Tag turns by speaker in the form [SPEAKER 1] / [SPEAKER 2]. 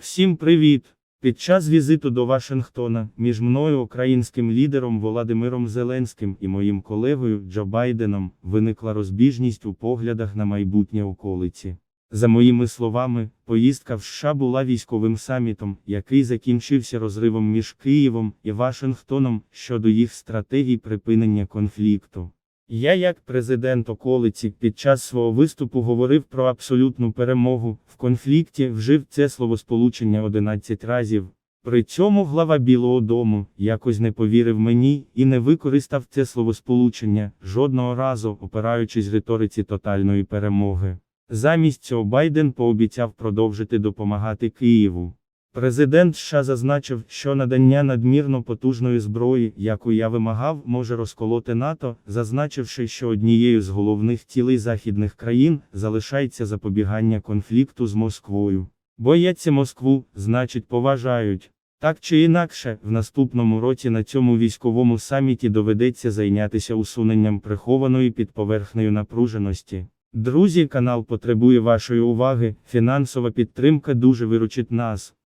[SPEAKER 1] Всім привіт! Під час візиту до Вашингтона між мною, українським лідером Володимиром Зеленським і моїм колегою Джо Байденом виникла розбіжність у поглядах на майбутнє околиці. За моїми словами, поїздка в США була військовим самітом, який закінчився розривом між Києвом і Вашингтоном щодо їх стратегій припинення конфлікту. Я, як президент околиці, під час свого виступу говорив про абсолютну перемогу в конфлікті, вжив це словосполучення 11 разів. При цьому глава Білого Дому якось не повірив мені і не використав це словосполучення жодного разу, опираючись риториці тотальної перемоги. Замість цього Байден пообіцяв продовжити допомагати Києву. Президент США зазначив, що надання надмірно потужної зброї, яку я вимагав, може розколоти НАТО, зазначивши, що однією з головних цілей західних країн залишається запобігання конфлікту з Москвою. Бояться Москву, значить поважають. Так чи інакше, в наступному році на цьому військовому саміті доведеться зайнятися усуненням прихованої під поверхнею напруженості. Друзі, канал потребує вашої уваги, фінансова підтримка дуже виручить нас.